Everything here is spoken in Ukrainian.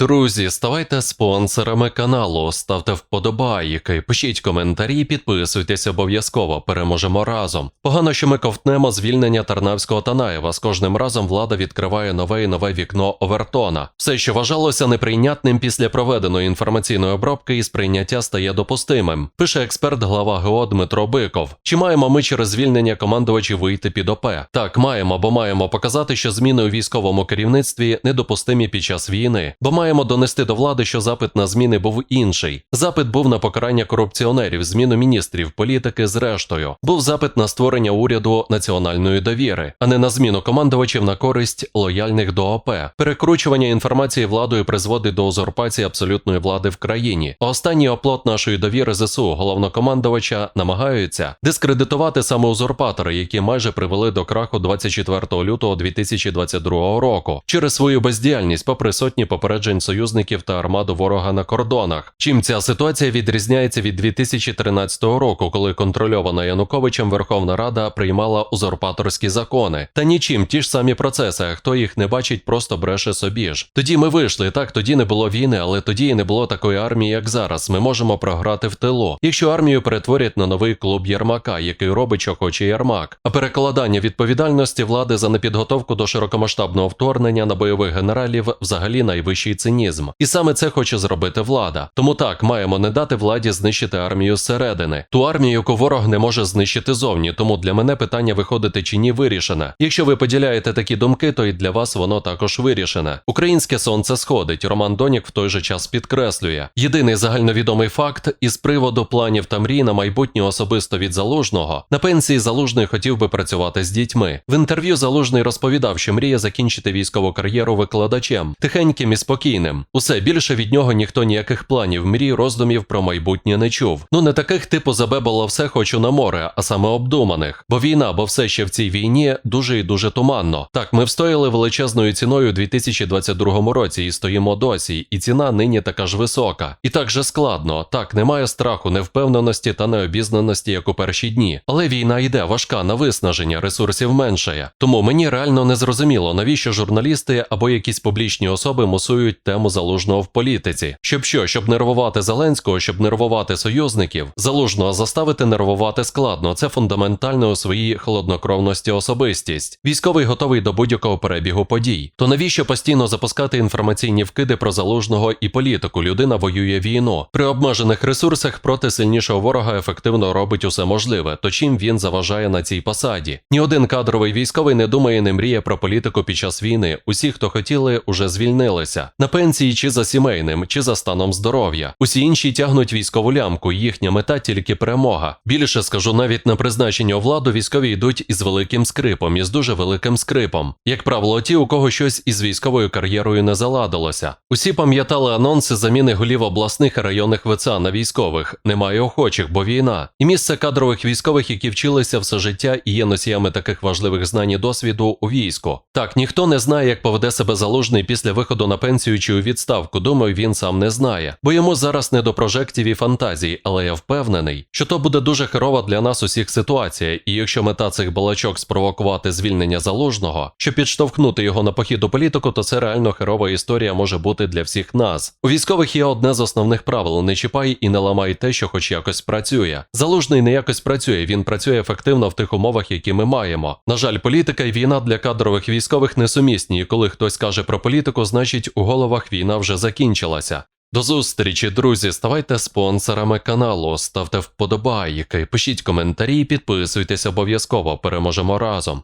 Друзі, ставайте спонсорами каналу, ставте вподобайки, пишіть коментарі, підписуйтесь обов'язково. Переможемо разом. Погано, що ми ковтнемо звільнення Тарнавського Танаєва. З кожним разом влада відкриває нове і нове вікно Овертона. Все, що вважалося неприйнятним після проведеної інформаційної обробки і сприйняття стає допустимим. Пише експерт глава ГО Дмитро Биков. Чи маємо ми через звільнення командувачів вийти під ОП? Так, маємо, бо маємо показати, що зміни у військовому керівництві недопустимі під час війни. Бо маємо донести до влади, що запит на зміни був інший. Запит був на покарання корупціонерів, зміну міністрів, політики зрештою. Був запит на створення уряду національної довіри, а не на зміну командувачів на користь лояльних до ОП. Перекручування інформації владою призводить до узурпації абсолютної влади в країні. Останній оплот нашої довіри ЗСУ головнокомандувача намагаються дискредитувати саме узурпатори, які майже привели до краху 24 лютого 2022 року через свою бездіяльність, попри сотні попереджень союзників та армаду ворога на кордонах. Чим ця ситуація відрізняється від 2013 року, коли контрольована Януковичем Верховна Рада приймала узурпаторські закони. Та нічим ті ж самі процеси, а хто їх не бачить, просто бреше собі ж. Тоді ми вийшли, так тоді не було війни, але тоді і не було такої армії, як зараз. Ми можемо програти в тилу. Якщо армію перетворять на новий клуб Єрмака, який робить, що хоче Єрмак, а перекладання відповідальності влади за непідготовку до широкомасштабного вторгнення на бойових генералів взагалі найвищий цинізм. І саме це хоче зробити влада. Тому так маємо не дати владі знищити армію зсередини. Ту армію, яку ворог не може знищити зовні. Тому для мене питання виходити чи ні вирішене. Якщо ви поділяєте такі думки, то і для вас воно також вирішене. Українське сонце сходить. Роман Донік в той же час підкреслює. Єдиний загальновідомий факт із приводу планів та мрій на майбутнє особисто від залужного на пенсії залужний хотів би працювати з дітьми. В інтерв'ю залужний розповідав, що мріє закінчити військову кар'єру викладачем, тихеньким і спокійним. Усе більше від нього ніхто ніяких планів, мрій, роздумів про майбутнє не чув. Ну не таких типу забебало все хочу на море, а саме обдуманих. Бо війна, бо все ще в цій війні дуже і дуже туманно. Так, ми встояли величезною ціною у 2022 році і стоїмо досі, і ціна нині така ж висока. І так же складно. Так, немає страху, невпевненості та необізнаності, як у перші дні. Але війна йде важка на виснаження, ресурсів меншає. Тому мені реально не зрозуміло, навіщо журналісти або якісь публічні особи мусують тему залужного в політиці. Щоб що, щоб нервувати Зеленського, щоб нервувати союзників, залужного заставити нервувати складно. Це фундаментально у своїй холоднокровності особистість. Військовий готовий до будь-якого перебігу подій. То навіщо постійно запускати інформаційні вкиди про залужного і політику? Людина воює війну. При обмежених ресурсах проти сильнішого ворога ефективно робить усе можливе. То чим він заважає на цій посаді? Ні один кадровий військовий не думає, не мріє про політику під час війни. Усі, хто хотіли, уже звільнилися пенсії чи за сімейним, чи за станом здоров'я. Усі інші тягнуть військову лямку. Їхня мета тільки перемога. Більше скажу, навіть на призначення у владу військові йдуть із великим скрипом, із дуже великим скрипом. Як правило, ті, у кого щось із військовою кар'єрою не заладилося. Усі пам'ятали анонси заміни голів обласних і районних ВЦА на військових. Немає охочих, бо війна. І місце кадрових військових, які вчилися все життя і є носіями таких важливих знань і досвіду у війську. Так, ніхто не знає, як поведе себе залужний після виходу на пенсію чи у відставку. Думаю, він сам не знає. Бо йому зараз не до прожектів і фантазій, але я впевнений, що то буде дуже херова для нас усіх ситуація, і якщо мета цих балачок спровокувати звільнення залужного, щоб підштовхнути його на похід у політику, то це реально херова історія може бути для всіх нас. У військових є одне з основних правил: не чіпай і не ламай те, що хоч якось працює. Залужний не якось працює, він працює ефективно в тих умовах, які ми маємо. На жаль, політика і війна для кадрових військових несумісні, і коли хтось каже про політику, значить у головах війна вже закінчилася. До зустрічі, друзі. Ставайте спонсорами каналу, ставте вподобайки, пишіть коментарі, підписуйтесь обов'язково. Переможемо разом.